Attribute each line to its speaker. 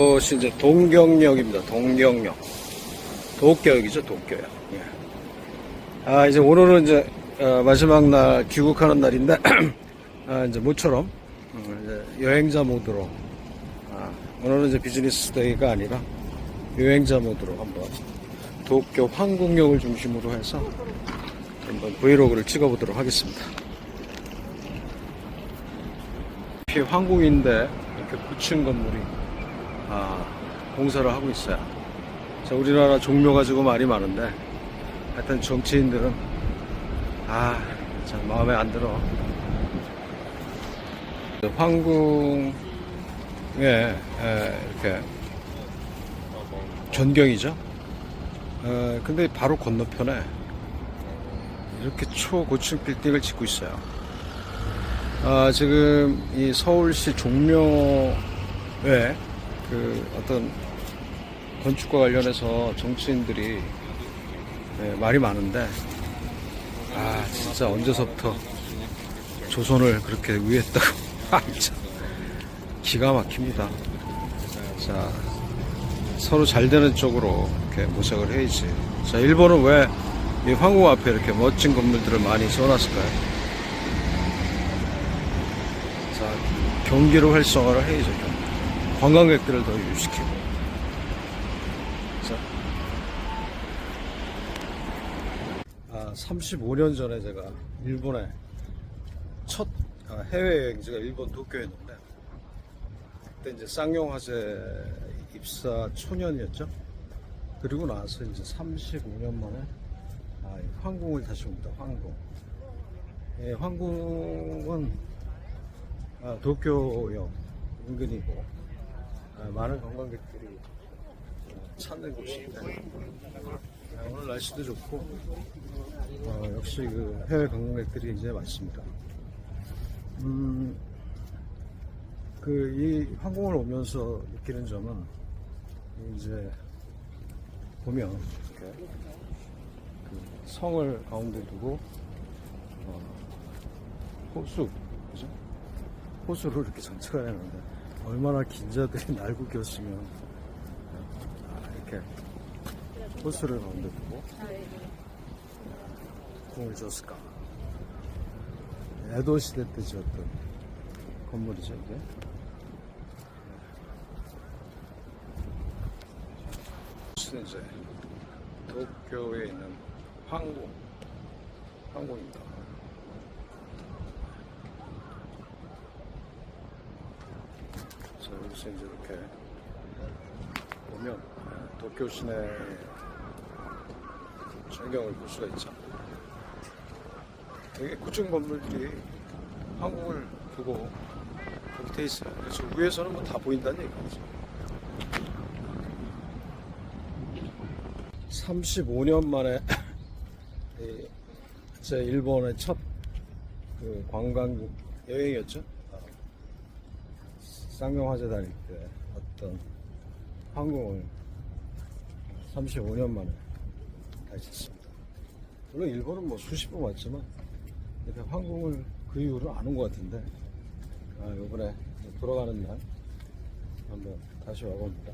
Speaker 1: 이것이 이제 동경역입니다. 동경역. 도쿄역이죠, 도쿄역. 예. 아, 이제 오늘은 이제, 어, 마지막 날 귀국하는 날인데, 아, 이제 모처럼, 어, 이제 여행자 모드로, 아, 오늘은 이제 비즈니스 데이가 아니라 여행자 모드로 한번 도쿄 황궁역을 중심으로 해서 한번 브이로그를 찍어보도록 하겠습니다. 피 황궁인데 이렇게 고층 건물이 아, 공사를 하고 있어요. 자, 우리나라 종묘 가지고 말이 많은데 하여튼 정치인들은 아, 참 마음에 안 들어. 황궁에 에, 이렇게 전경이죠. 어, 근데 바로 건너편에 이렇게 초고층 빌딩을 짓고 있어요. 아, 지금 이 서울시 종묘에 그 어떤 건축과 관련해서 정치인들이 네, 말이 많은데 아 진짜 언제서부터 조선을 그렇게 위했다고 아, 참 기가 막힙니다. 자 서로 잘 되는 쪽으로 이렇게 모색을 해야지. 자 일본은 왜 이 황궁 앞에 이렇게 멋진 건물들을 많이 써놨을까요? 자 경기로 활성화를 해야죠. 관광객들을 더 유입시키고. 자. 아, 35년 전에 제가 일본에 첫 아, 해외여행지가 일본 도쿄였는데, 그때 이제 쌍용화재 입사 초년이었죠. 그리고 나서 이제 35년 만에 아, 이 황궁을 다시 옵니다. 황궁. 예, 황궁은 아, 도쿄역 인근이고 아, 많은 관광객들이 어, 찾는 곳인데 아, 오늘 날씨도 좋고 어, 역시 그 해외 관광객들이 이제 많습니다. 음, 그이 항공을 오면서 느끼는 점은 이제 보면 이렇게 그 성을 가운데 두고 어, 호수 그죠? 호수를 이렇게 정착을 해놓는데 얼마나 긴자들이 날고 꼈으면. 아, 이렇게 호수를 가운데 두고 공을 줬을까? 에도 시대 때 지었던 건물이죠 이게. 이제 도쿄에 있는 황궁 황궁입니다 자, 여기서 이제 이렇게 보면 어, 도쿄 시내 전경을 볼 수가 있죠. 되게 고층 건물들이 한국을 두고 그렇게 돼 있어요. 그래서 위에서는 뭐 다 보인다는 얘기죠. 35년 만에 이, 제 일본의 첫 그 관광 여행이었죠. 아, 쌍용화재 다닐 때 어떤 항공을 35년 만에 다시 했습니다. 물론 일본은 뭐 수십 번 왔지만 이렇게 항공을 그 이후로 안 온 것 같은데 아, 이번에 돌아가는 날 한번 다시 와봅니다.